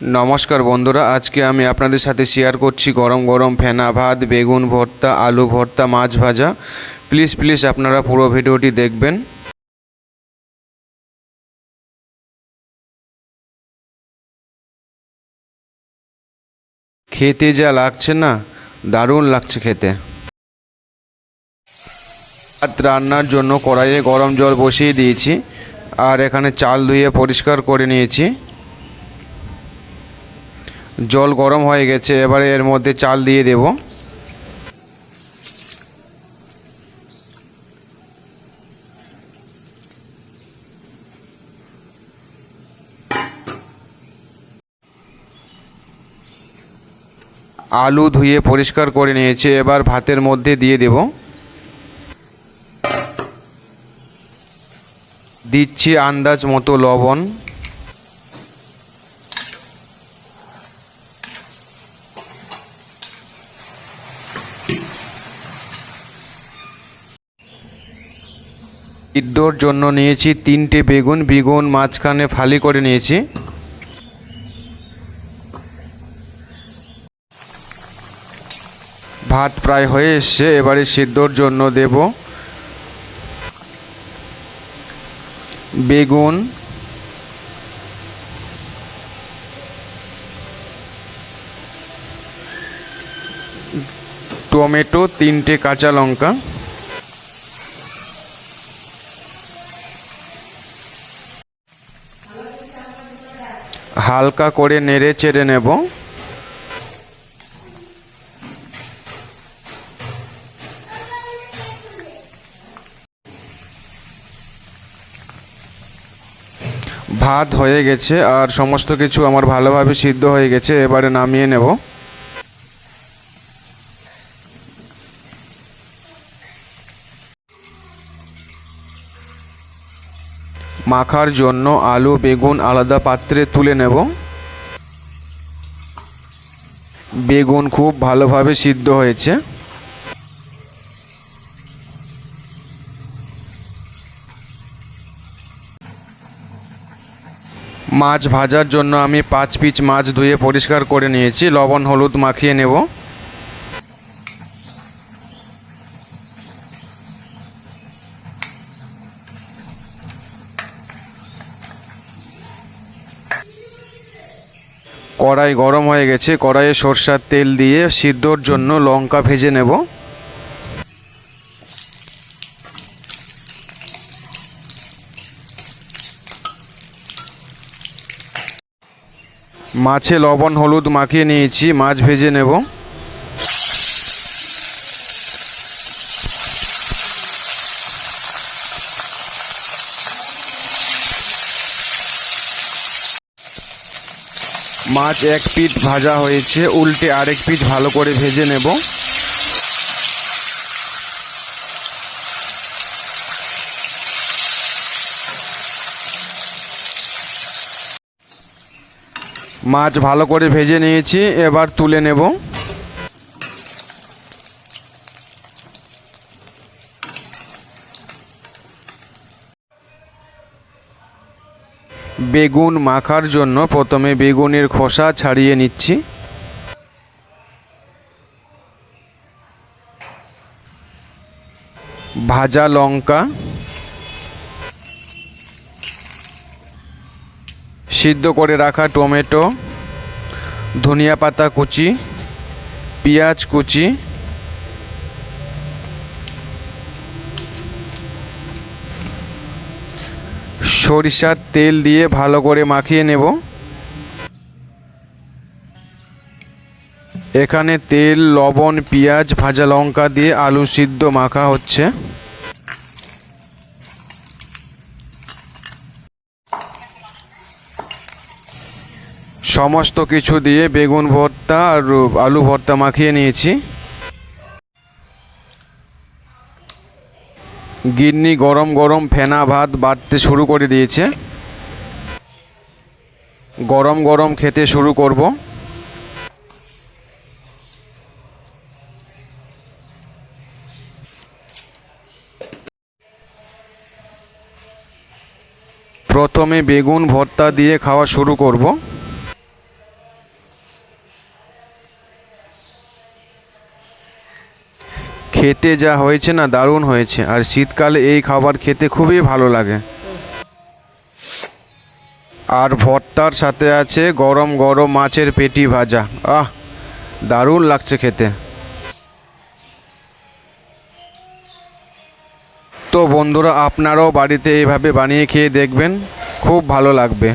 নমস্কার বন্ধুরা, আজকে আমি আপনাদের সাথে শেয়ার করছি গরম গরম ফেনা ভাত, বেগুন ভর্তা, আলু ভর্তা, মাছ ভাজা। প্লিজ প্লিজ আপনারা পুরো ভিডিওটি দেখবেন। খেতে যা লাগছে না, দারুণ লাগছে খেতে। ভাত রান্নার জন্য কড়াইয়ে গরম জল বসিয়ে দিয়েছি, আর এখানে চাল ধুয়ে পরিষ্কার করে নিয়েছি। জল গরম হয়ে গেছে, এবারে এর মধ্যে চাল দিয়ে দেব। আলু ধুয়ে পরিষ্কার করে নিয়েছি, এবার ভাতের মধ্যে দিয়ে দেব। দিচ্ছি আন্দাজ মতো লবণ। সিদ্ধর জন্য নিয়েছি তিনটে বেগুন বেগুন মাঝখানে ফালি করে নিয়েছি। ভাত প্রায় হয়ে এসছে, এবারে সিদ্ধর জন্য দেব। বেগুন। টমেটো, তিনটে কাঁচা লঙ্কা। হালকা করে নেড়ে চেড়ে নেব। ভাত হয়ে গেছে, আর সমস্ত কিছু আমার ভালোভাবে সিদ্ধ হয়ে গেছে, এবারে নামিয়ে নেব। মাখার জন্য আলু, বেগুন আলাদা পাত্রে তুলে নেব। বেগুন খুব ভালোভাবে সিদ্ধ হয়েছে। মাছ ভাজার জন্য আমি পাঁচ পিচ মাছ ধুয়ে পরিষ্কার করে নিয়েছি। লবণ, হলুদ মাখিয়ে নেব। কড়াই গরম হয়ে গেছে, কড়াইয়ে সরষার তেল দিয়ে সিদ্ধর জন্য লঙ্কা ভেজে নেব। মাছে লবণ, হলুদ মাখিয়ে নিয়েছি, মাছ ভেজে নেব। মাছ এক পিঠ ভাজা হয়েছে, উল্টে আরেক পিঠ ভালো করে ভেজে নেব। মাছ ভালো করে ভেজে নিয়েছি, এবার তুলে নেব। বেগুন মাখার জন্য প্রথমে বেগুনের খোসা ছাড়িয়ে নিচ্ছি। ভাজা লঙ্কা। সিদ্ধ করে রাখা টমেটো। ধনিয়া পাতা কুচি। পেঁয়াজ কুচি। সরিষার তেল দিয়ে ভালো করে মাখিয়ে নেব। এখানে তেল, লবণ, পেঁয়াজ, ভাজা লঙ্কা দিয়ে আলু সিদ্ধ মাখা হচ্ছে। সমস্ত কিছু দিয়ে বেগুন ভর্তা আর আলু ভর্তা মাখিয়ে নিয়েছি। গিন্নি গরম গরম ফেনা ভাত বাড়তে শুরু করে দিয়েছে। গরম গরম খেতে শুরু করব। প্রথমে বেগুন ভর্তা দিয়ে খাওয়া শুরু করব। খেতে যা হয়েছে না দারুণ হয়েছে। আর শীতকালে এই খাবার খেতে খুবই ভালো লাগে। আর ভর্তার সাথে আছে গরম গরম মাছের পেটি ভাজা। আহ, দারুণ লাগছে খেতে। তো বন্ধুরা, আপনারাও বাড়িতে এইভাবে বানিয়ে খেয়ে দেখবেন। খুব ভালো লাগবে।